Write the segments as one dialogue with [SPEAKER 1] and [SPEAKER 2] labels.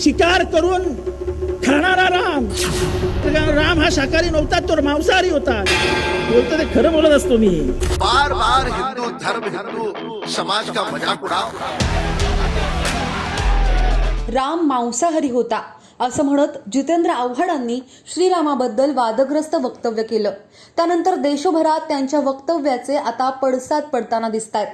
[SPEAKER 1] शिकार करून खाणारा राम. राम हा शाकाहारी नव्हता तो मांसाहारी होता. बोलतो ते खरं बोलत असतो मी.
[SPEAKER 2] बार बार हिंदू धर्म हिंदू समाज का मजाक उड़ाओ?
[SPEAKER 3] राम मांसाहारी होता असं म्हणत जितेंद्र आव्हाडांनी श्रीरामाबद्दल वादग्रस्त वक्तव्य केलं. त्यानंतर देशभरात त्यांच्या वक्तव्याचे आता पडसाद पडताना दिसत आहेत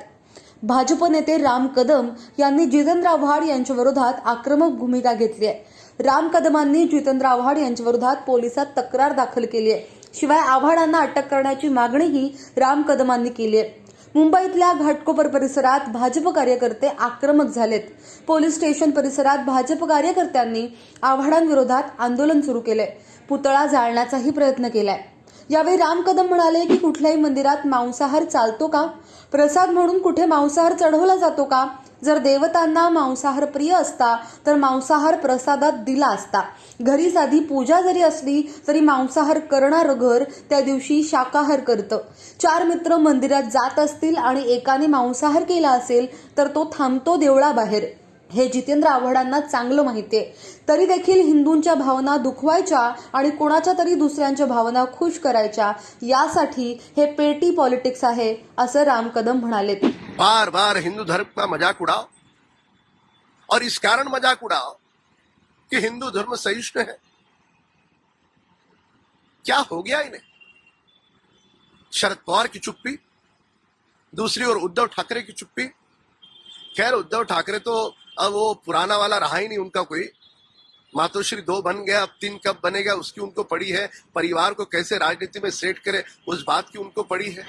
[SPEAKER 3] भाजप नेते राम कदम यांनी जितेंद्र आव्हाड यांच्या विरोधात आक्रमक भूमिका घेतली आहे. राम कदमांनी जितेंद्र आव्हाड यांच्या विरोधात पोलिसात तक्रार दाखल केली आहे. शिवाय आव्हाडांना अटक करण्याची मागणीही राम कदमांनी केली आहे. मुंबईतल्या घाटकोपर परिसरात भाजप कार्यकर्ते आक्रमक झालेत. पोलीस स्टेशन परिसरात भाजप कार्यकर्त्यांनी आव्हाडांविरोधात आंदोलन सुरू केले पुतळा जाळण्याचाही प्रयत्न केलाय. यावेळी राम कदम म्हणाले की कुठल्याही मंदिरात मांसाहार चालतो का? प्रसाद म्हणून कुठे मांसाहार चढवला जातो का? जर देवतांना मांसाहार प्रिय असता तर मांसाहार प्रसादात दिला असता. घरी साधी पूजा जरी असली तरी मांसाहार करणारं घर त्या दिवशी शाकाहार करतं. चार मित्र मंदिरात जात असतील आणि एकाने मांसाहार केला असेल तर तो थांबतो देवळाबाहेर. हे जितेंद्र आव्हाडांना चांगलं माहितीये तरी देखील हिंदूंच्या भावना दुखवायच्या आणि कोणाच्या तरी दुसऱ्यांच्या भावना खुश करायच्या यासाठी हे पेटी पॉलिटिक्स आहे असं राम कदम म्हणाले
[SPEAKER 2] बार बार हिंदू धर्म का मजाक उड़ाओ? और इस कारण मजाक उड़ाओ कि हिंदू धर्म सहिष्णु है। क्या हो गया इन्हें? शरद पवार की चुप्पी दूसरी ओर उद्धव ठाकरे की चुप्पी। खैर उद्धव ठाकरे तो अब वो पुराना वाला रहा ही नहीं उनका कोई। मातोश्री दो बन गया अब तीन कब बनेगा उसकी उनको पड़ी है। परिवार को कैसे राजनीति में सेट करे उस बात की उनको पड़ी है।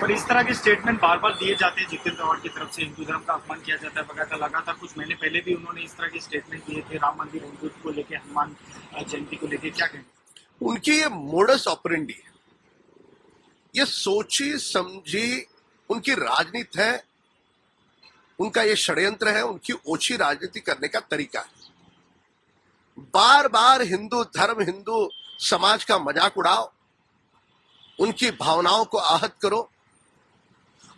[SPEAKER 4] पर इस तरह के स्टेटमेंट बार बार दिए जाते हैं जितेंद्र आवाड की तरफ़ से हिंदू धर्म का अपमान किया जाता है बकायदा लगातार कुछ महीने पहले भी उन्होंने इस तरह के स्टेटमेंट दिए थे राम मंदिर हिंदुत्व को लेकर हनुमान जयंती को लेकर क्या कहेंगे
[SPEAKER 2] उनकी ये मोडस ऑपरेंडी है। ये सोची समझी उनकी राजनीति है उनका ये षड्यंत्र है, उनकी ओछी राजनीति करने का तरीका है। बार बार हिंदू धर्म, हिंदू समाज का मज़ाक उड़ाओ, उनकी भावनाओं को आहत करो,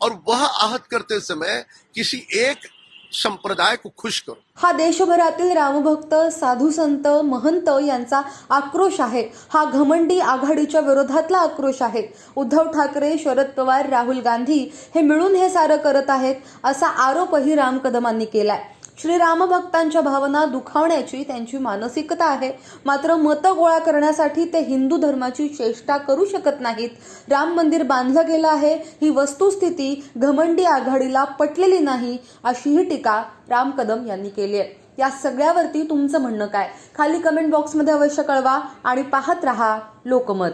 [SPEAKER 2] और वह आहत करते समय किसी एक संप्रदाय को खुश करो.
[SPEAKER 3] हा देशभरातील रामभक्त साधू संत महंत यांचा आक्रोश आहे. हा घमंडी आघाडीच्या विरोधातला आक्रोश आहे. उद्धव ठाकरे शरद पवार राहुल गांधी हे मिळून हे सारं करत आहेत असा आरोपही राम कदमांनी केलाय. श्रीराम भक्तांच्या भावना दुखावण्याची त्यांची मानसिकता आहे. मात्र मतं गोळा करण्यासाठी ते हिंदू धर्माची चेष्टा करू शकत नाहीत. राम मंदिर बांधलं गेलं आहे. ही वस्तुस्थिती घमंडी आघाडीला पटलेली नाही अशीही टीका राम कदम यांनी केली आहे. या सगळ्यावरती तुमचं म्हणणं काय? खाली कमेंट बॉक्समध्ये अवश्य कळवा आणि पाहत रहा लोकमत.